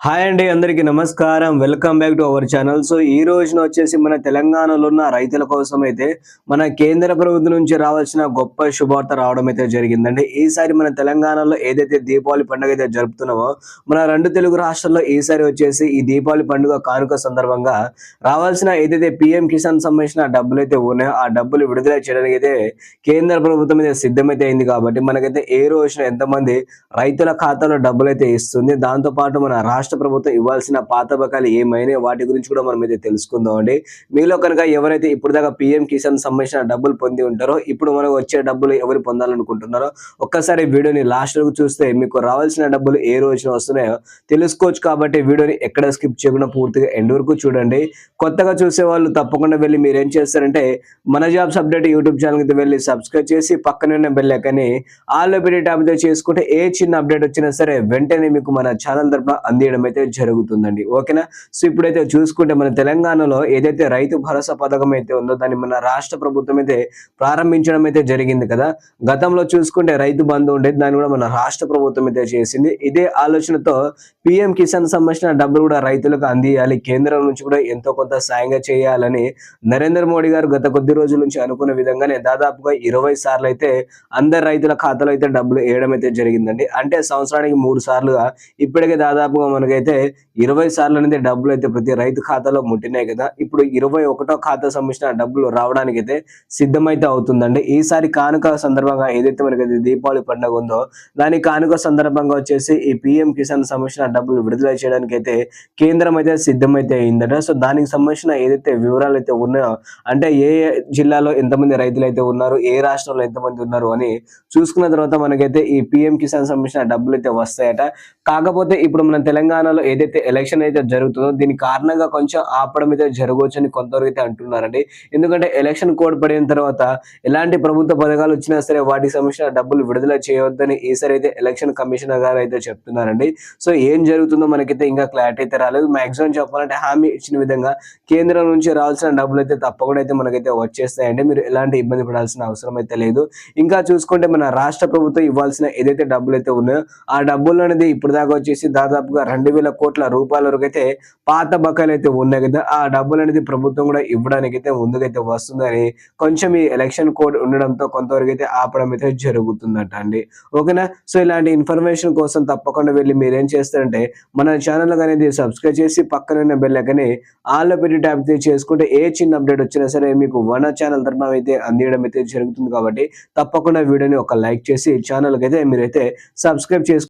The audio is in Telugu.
హాయ్ అండి అందరికీ నమస్కారం. Welcome back to our channel. So ఈ రోజున వచ్చేసి మన తెలంగాణలో ఉన్న రైతుల కోసం అయితే మన కేంద్ర ప్రభుత్వం నుంచి రావాల్సిన గొప్ప శుభార్త రావడం అయితే జరిగిందండి. ఈసారి మన తెలంగాణలో ఏదైతే దీపావళి పండుగ అయితే జరుపుతున్నామో మన రెండు తెలుగు రాష్ట్రాల్లో ఈసారి వచ్చేసి ఈ దీపావళి పండుగ కానుక సందర్భంగా రావాల్సిన ఏదైతే పిఎం కిసాన్ సంబంధించిన డబ్బులు అయితే ఉన్నాయో ఆ డబ్బులు విడుదల చేయడానికి అయితే కేంద్ర ప్రభుత్వం అయితే సిద్ధమైతే అయింది కాబట్టి మనకైతే ఏ రోజున ఎంతమంది రైతుల ఖాతాలో డబ్బులు అయితే ఇస్తుంది దాంతో పాటు మన రాష్ట్ర ప్రభుత్వం ఇవ్వాల్సిన పాత బకాలు ఏమైనా వాటి గురించి కూడా మనం అయితే తెలుసుకుందాం అండి. మీలో కనుక ఎవరైతే ఇప్పుడు దాకా పిఎం కిసాన్ సంబంధించిన డబ్బులు పొంది ఉంటారో ఇప్పుడు మనకు వచ్చే డబ్బులు ఎవరు పొందాలనుకుంటున్నారో ఒక్కసారి వీడియోని లాస్ట్ వరకు చూస్తే మీకు రావాల్సిన డబ్బులు ఏ రోజున వస్తున్నాయో తెలుసుకోవచ్చు కాబట్టి వీడియోని ఎక్కడ స్కిప్ చేయకుండా పూర్తిగా ఎండ్ వరకు చూడండి. కొత్తగా చూసే వాళ్ళు తప్పకుండా వెళ్ళి మీరు ఏం చేస్తారంటే మన జాబ్స్ అప్డేట్ యూట్యూబ్ ఛానల్కి వెళ్ళి సబ్స్క్రైబ్ చేసి పక్కనున్న బెల్లెక్కని బెల్ ఆల్ పెట్టి ట్యాప్తో చేసుకుంటే ఏ చిన్న అప్డేట్ వచ్చినా సరే వెంటనే మీకు మన ఛానల్ తరపున అందియడం అయితే జరుగుతుందండి. ఓకేనా? సో ఇప్పుడైతే చూసుకుంటే మన తెలంగాణలో ఏదైతే రైతు భరోసా పథకం అయితే ఉందో దాన్ని మన రాష్ట్ర ప్రభుత్వం అయితే ప్రారంభించడం అయితే జరిగింది కదా? గతంలో చూసుకుంటే రైతు బంధు ఉండేది దాన్ని కూడా మన రాష్ట్ర ప్రభుత్వం అయితే చేసింది. ఇదే ఆలోచనతో పిఎం కిసాన్ సంబంధించిన డబ్బులు కూడా రైతులకు అందియాలి. కేంద్రం నుంచి కూడా ఎంతో కొంత సాయంగా చేయాలని నరేంద్ర మోడీ గారు గత కొద్ది రోజుల నుంచి అనుకున్న విధంగానే దాదాపుగా ఇరవై సార్లు అయితే అందరు రైతుల ఖాతాలో అయితే డబ్బులు వేయడం అయితే జరిగిందండి. అంటే సంవత్సరానికి మూడు సార్లుగా ఇప్పటికే దాదాపుగా మనం మనకైతే ఇరవై సార్లు అనేది డబ్బులు అయితే ప్రతి రైతు ఖాతాలో ముట్టినాయి కదా. ఇప్పుడు ఇరవై ఒకటో ఖాతా సంబంధించిన డబ్బులు రావడానికి అయితే సిద్ధమైతే అవుతుందండి. ఈసారి కానుక సందర్భంగా ఏదైతే మనకైతే దీపావళి పండుగ ఉందో దాని కానుక సందర్భంగా వచ్చేసి ఈ పిఎం కిసాన్ సంబంధించిన డబ్బులు విడుదల చేయడానికి అయితే కేంద్రం అయితే సిద్ధమైతే అయిందట. సో దానికి సంబంధించిన ఏదైతే వివరాలు అయితే ఉన్నాయో అంటే ఏ జిల్లాలో ఎంతమంది రైతులు అయితే ఉన్నారు ఏ రాష్ట్రంలో ఎంతమంది ఉన్నారు అని చూసుకున్న తర్వాత మనకైతే ఈ పిఎం కిసాన్ సంబంధించిన డబ్బులు అయితే వస్తాయట. కాకపోతే ఇప్పుడు మన తెలంగాణ తెలంగాణలో ఏదైతే ఎలక్షన్ అయితే జరుగుతుందో దీని కారణంగా కొంచెం ఆపడం అయితే జరగవచ్చు అని కొంతవరకు అయితే అంటున్నారండి. ఎందుకంటే ఎలక్షన్ కోడ్ పడిన తర్వాత ఎలాంటి ప్రభుత్వ పథకాలు వచ్చినా సరే వాటికి సంబంధించిన డబ్బులు విడుదల చేయవద్దని ఈసారి అయితే ఎలక్షన్ కమిషనర్ గారు అయితే చెప్తున్నారండి. సో ఏం జరుగుతుందో మనకైతే ఇంకా క్లారిటీ అయితే రాలేదు. మాక్సిమం చెప్పాలంటే హామీ ఇచ్చిన విధంగా కేంద్రం నుంచి రావాల్సిన డబ్బులు అయితే తప్పకుండా అయితే మనకైతే వచ్చేస్తాయండి. మీరు ఎలాంటి ఇబ్బంది పడాల్సిన అవసరం అయితే లేదు. ఇంకా చూసుకుంటే మన రాష్ట్ర ప్రభుత్వం ఇవ్వాల్సిన ఏదైతే డబ్బులు అయితే ఉన్నాయో ఆ డబ్బులు అనేది ఇప్పుడు దాకా వచ్చేసి దాదాపుగా రెండు రెండు వేల కోట్ల రూపాయల వరకు అయితే పాత బకాయిలు అయితే ఉన్నాయి కదా. ఆ డబ్బులు అనేది ప్రభుత్వం కూడా ఇవ్వడానికి అయితే ముందుకైతే వస్తుందని కొంచెం ఈ ఎలక్షన్ కోడ్ ఉండడంతో కొంతవరకు అయితే ఆపడం అయితే జరుగుతుందట అండి. ఓకేనా? సో ఇలాంటి ఇన్ఫర్మేషన్ కోసం తప్పకుండా వెళ్ళి మీరేం చేస్తారంటే మన ఛానల్ అనేది సబ్స్క్రైబ్ చేసి పక్కన ఉన్న బెల్ ఐకని ఆల్ పెట్టి ట్యాప్ చేసుకుంటే ఏ చిన్న అప్డేట్ వచ్చినా సరే మీకు వన ఛానల్ తరఫున అయితే అందియడం అయితే జరుగుతుంది కాబట్టి తప్పకుండా వీడియోని ఒక లైక్ చేసి ఛానల్కి అయితే మీరైతే సబ్స్క్రైబ్ చేసుకుంటే